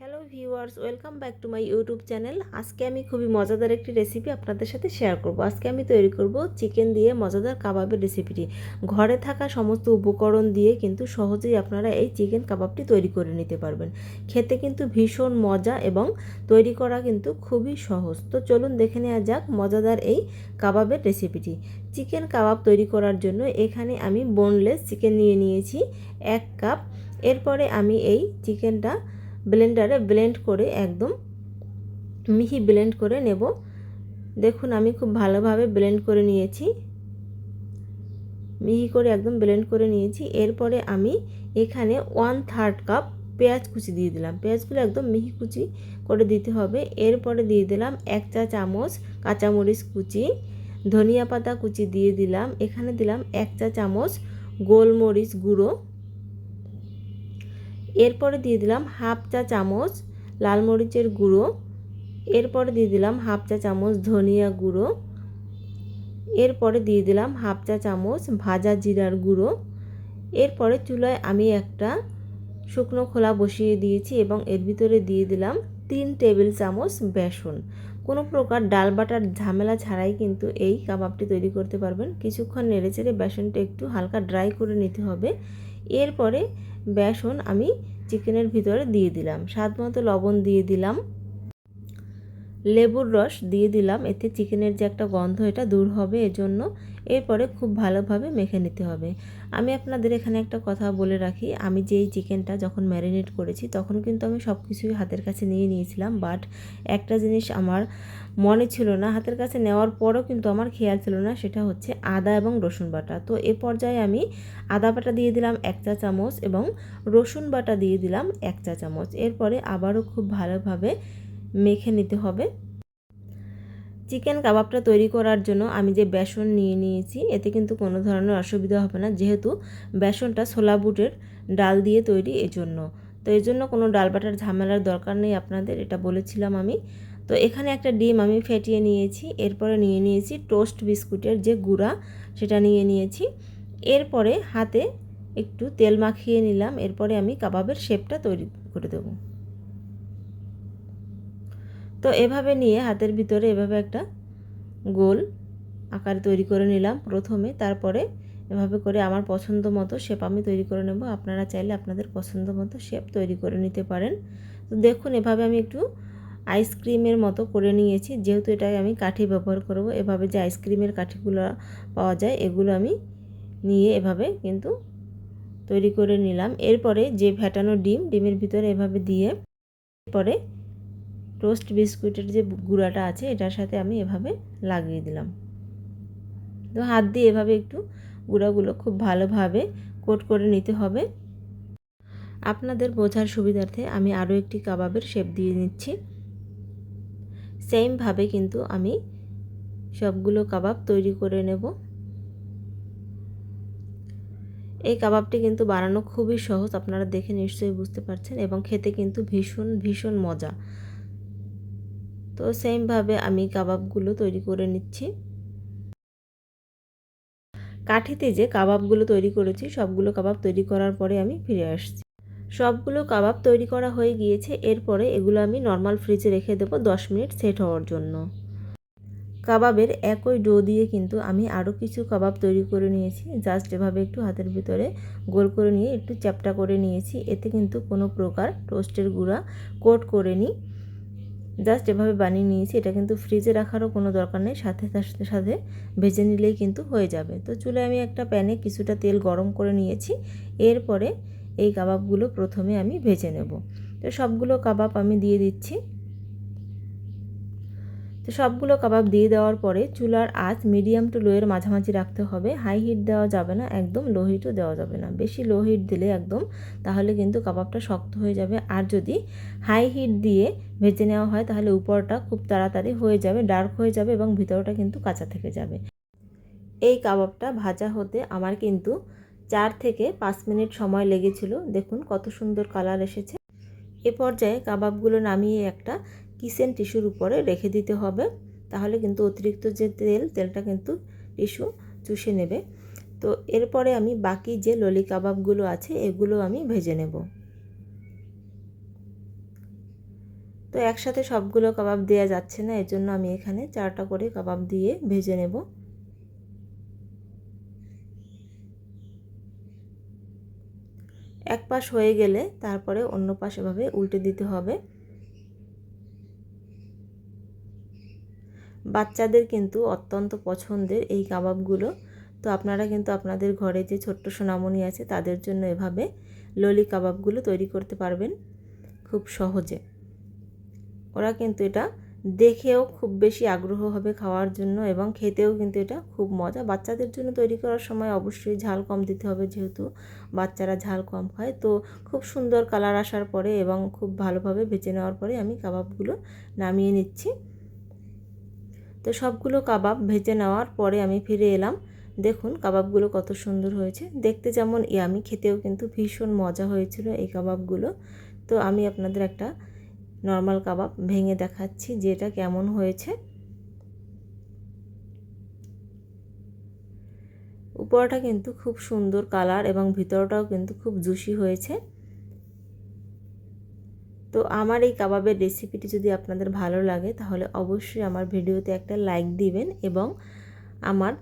Hello viewers, welcome back to my YouTube channel. আজকে আমি খুবই মজাদার একটি রেসিপি আপনাদের সাথে শেয়ার করব। আজকে আমি তৈরি করব চিকেন দিয়ে মজাদার কাবাবের রেসিপিটি ঘরে থাকা সমস্ত উপকরণ দিয়ে কিন্তু সহজেই আপনারা এই চিকেন কাবাবটি তৈরি করে নিতে পারবেন। খেতে কিন্তু ভীষণ মজা এবং তৈরি করা কিন্তু খুবই সহজ। তো চলুন দেখে নেওয়া যাক মজাদার এই কাবাবের রেসিপিটি চিকেন কাবাব তৈরি করার জন্য এখানে আমি বোনলেস চিকেন নিয়ে নিয়েছি এক কাপ এরপরে আমি এই চিকেনটা ব্লেন্ডারে ব্লেন্ড করে একদম মিহি ব্লেন্ড করে নেব। দেখুন, আমি খুব ভালোভাবে ব্লেন্ড করে নিয়েছি। মিহি করে একদম ব্লেন্ড করে নিয়েছি। এরপরে আমি এখানে ওয়ান থার্ড কাপ পেঁয়াজ কুচি দিয়ে দিলাম। পেঁয়াজগুলো একদম মিহি কুচি করে দিতে হবে। এরপরে দিয়ে দিলাম এক চা চামচ কাঁচামরিচ কুচি, ধনিয়া পাতা কুচি দিয়ে দিলাম। এখানে দিলাম এক চা চামচ গোলমরিচ গুঁড়ো। এরপরে দিয়ে দিলাম হাফ চা চামচ লাল মরিচের গুঁড়ো। এরপরে দিয়ে দিলাম হাফ চা চামচ ধনিয়া গুঁড়ো। এরপরে দিয়ে দিলাম হাফ চা চামচ ভাজা জিরার গুঁড়ো। এরপরে চুলায় আমি একটা শুকনো খোলা বসিয়ে দিয়েছি এবং এর ভিতরে দিয়ে দিলাম তিন টেবিল চামচ বেসন। কোনো প্রকার ডাল বাটার ঝামেলা ছাড়াই কিন্তু এই কাবাবটি তৈরি করতে পারবেন। কিছুক্ষণ নেড়ে চেড়ে বেসনটা একটু হালকা ড্রাই করে নিতে হবে। এরপরে বেসন আমি চিকেনের ভিতরে দিয়ে দিলাম। স্বাদ মতো লবণ দিয়ে দিলাম। লেবুর রস দিয়ে দিলাম। এতে চিকেনের যে একটা গন্ধ, এটা দূর হবে, এজন্য এরপরে খুব ভালোভাবে মেখে নিতে হবে। আমি আপনাদের এখানে একটা কথা বলে রাখি, আমি যেই চিকেনটা যখন ম্যারিনেট করেছি, তখন কিন্তু আমি সব কিছুই হাতের কাছে নিয়ে নিয়েছিলাম, বাট একটা জিনিস আমার মনে ছিল না, হাতের কাছে নেওয়ার পরও কিন্তু আমার খেয়াল ছিল না, সেটা হচ্ছে আদা এবং রসুন বাটা। তো এ পর্যায়ে আমি আদা বাটা দিয়ে দিলাম এক চা চামচ এবং রসুন বাটা দিয়ে দিলাম এক চা চামচ। এরপরে আবারও খুব ভালোভাবে মেখে নিতে হবে। চিকেন কাবাবটা তৈরি করার জন্য আমি যে বেসন নিয়ে নিয়েছি, এতে কিন্তু কোনো ধরনের অসুবিধা হবে না। যেহেতু বেসনটা ছোলা বুটের ডাল দিয়ে তৈরি এজন্য। তো এই জন্য কোনো ডাল বাটার ঝামেলার দরকার নেই আপনাদের, এটা বলেছিলাম আমি। তো এখানে একটা ডিম আমি ফেটিয়ে নিয়েছি, এরপরে নিয়ে নিয়েছি টোস্ট বিস্কুটের যে গুঁড়া, সেটা নিয়ে নিয়েছি। এরপরে হাতে একটু তেল মাখিয়ে নিলাম, এরপরে আমি কাবাবের শেপটা তৈরি করে দেবো। তো এভাবে নিয়ে হাতের ভিতরে এভাবে একটা গোল আকার তৈরি করে নিলাম প্রথমে। তারপরে এভাবে করে আমার পছন্দ মতো শেপ আমি তৈরি করে নেব। আপনারা চাইলে আপনাদের পছন্দ মতো শেপ তৈরি করে নিতে পারেন। তো দেখুন, এভাবে আমি একটু আইসক্রিমের মতো করে নিয়েছি। যেহেতু এটাকে আমি কাঠি ব্যবহার করব, এভাবে যে আইসক্রিমের কাঠিগুলো পাওয়া যায়, এগুলো আমি নিয়ে এভাবে কিন্তু তৈরি করে নিলাম। এরপরে যে ফ্যাটানো ডিম, ডিমের ভিতরে এভাবে দিয়ে পরে টোস্ট বিস্কুটের যে গুঁড়াটা আছে, এটার সাথে আমি এভাবে লাগিয়ে দিলাম। তো হাত দিয়ে এভাবে একটু গুঁড়াগুলো খুব ভালোভাবে কোট করে নিতে হবে। আপনাদের বোঝার সুবিধার্থে আমি আরও একটি কাবাবের শেপ দিয়ে নিচ্ছি। সেমভাবে কিন্তু আমি সবগুলো কাবাব তৈরি করে নেব। এই কাবাবটি কিন্তু বানানো খুবই সহজ, আপনারা দেখে নিশ্চয়ই বুঝতে পারছেন এবং খেতে কিন্তু ভীষণ ভীষণ মজা। তো সেমভাবে আমি কাবাবগুলো তৈরি করে নিচ্ছি। কাঠিতে যে কাবাবগুলো তৈরি করেছি, সবগুলো কাবাব তৈরি করার পরে আমি ফিরে আসছি। সবগুলো কাবাব তৈরি করা হয়ে গিয়েছে, এরপরে এগুলো আমি নর্মাল ফ্রিজে রেখে দেবো দশ মিনিট সেট হওয়ার জন্য। কাবাবের একই ডো দিয়ে কিন্তু আমি আরও কিছু কাবাব তৈরি করে নিয়েছি জাস্ট এভাবে একটু হাতের ভিতরে গোল করে নিয়ে একটু চ্যাপটা করে নিয়েছি, এতে কিন্তু কোনো প্রকার টোস্টের গুঁড়া কোট করে নিই জাস্ট এভাবে বানিয়ে নিয়েছি, এটা কিন্তু ফ্রিজে রাখারও কোনো দরকার নেই, সাথে সাথে সাথে ভেজে নিলেই কিন্তু হয়ে যাবে। তো চুলে আমি একটা প্যানে কিছুটা তেল গরম করে নিয়েছি, এরপরে এই কাবাবগুলো প্রথমে আমি ভেজে নেব। তো সবগুলো কাবাব আমি দিয়ে দিচ্ছি। তো সবগুলো কাবাব দিয়ে দেওয়ার পরে চুলার আঁচ মিডিয়াম টু লোয়ের মাঝামাঝি রাখতে হবে। হাই হিট দেওয়া যাবে না, একদম লো হিটও দেওয়া যাবে না। বেশি লো হিট দিলে একদম, তাহলে কিন্তু কাবাবটা শক্ত হয়ে যাবে। আর যদি হাই হিট দিয়ে ভেজে নেওয়া হয়, তাহলে উপরটা খুব তাড়াতাড়ি হয়ে যাবে, ডার্ক হয়ে যাবে এবং ভিতরটা কিন্তু কাঁচা থেকে যাবে। এই কাবাবটা ভাজা হতে আমার কিন্তু চার থেকে পাঁচ মিনিট সময় লেগেছিল। দেখুন কত সুন্দর কালার এসেছে। এ পর্যায়ে কাবাবগুলো নামিয়ে একটা কিচেন টিস্যুর উপরে রেখে দিতে হবে? তাহলে কিন্তু অতিরিক্ত যে তেল, তেলটা কিন্তু টিস্যু চুষে নেবে। তো এরপরে আমি বাকি যে ললি কাবাবগুলো আছে, এগুলো আমি ভেজে নেব। তো একসাথে সবগুলো কাবাব দেওয়া যাচ্ছে না এর জন্য আমি এখানে চারটা করে কাবাব দিয়ে ভেজে নেব। এক পাশ হয়ে গেলে তারপরে অন্য পাশ এভাবে উল্টে দিতে হবে। বাচ্চাদের কিন্তু অত্যন্ত পছন্দের এই কাবাবগুলো। তো আপনারা কিন্তু আপনাদের ঘরে যে ছোট্ট সোনামণি আছে, তাদের জন্য এভাবে ললি কাবাবগুলো তৈরি করতে পারবেন খুব সহজে। ওরা কিন্তু এটা দেখেও খুব বেশি আগ্রহ হবে খাওয়ার জন্য এবং খেতেও কিন্তু এটা খুব মজা। বাচ্চাদের জন্য তৈরি করার সময় অবশ্যই ঝাল কম দিতে হবে যেহেতু বাচ্চারা ঝাল কম খায়। তো খুব সুন্দর কালার আসার পরে এবং খুব ভালোভাবে ভেজে নেওয়ার পরে আমি কাবাবগুলো নামিয়ে নিচ্ছি। তো সবগুলো কাবাব ভেজে নেওয়ার পরে আমি ফিরে এলাম। দেখুন কাবাবগুলো কত সুন্দর হয়েছে। দেখতে যেমন ইয়ামি, খেতেও কিন্তু ভীষণ মজা হয়েছিল এই কাবাবগুলো। তো আমি আপনাদের একটা নর্মাল কাবাব ভেঙে দেখাচ্ছি যে এটা কেমন হয়েছে। উপরটা কিন্তু খুব সুন্দর কালার এবং ভিতরটাও কিন্তু খুব জুসি হয়েছে। তো আমার এই কাবাবের রেসিপিটি যদি আপনাদের ভালো লাগে, তাহলে অবশ্যই আমার ভিডিওতে একটা লাইক দিবেন এবং আমার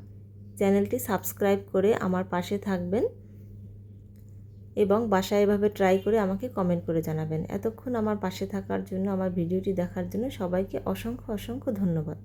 চ্যানেলটি সাবস্ক্রাইব করে আমার পাশে থাকবেন এবং বাসায় এভাবে ট্রাই করে আমাকে কমেন্ট করে জানাবেন। এতক্ষণ আমার পাশে থাকার জন্য, আমার ভিডিওটি দেখার জন্য সবাইকে অসংখ্য অসংখ্য ধন্যবাদ।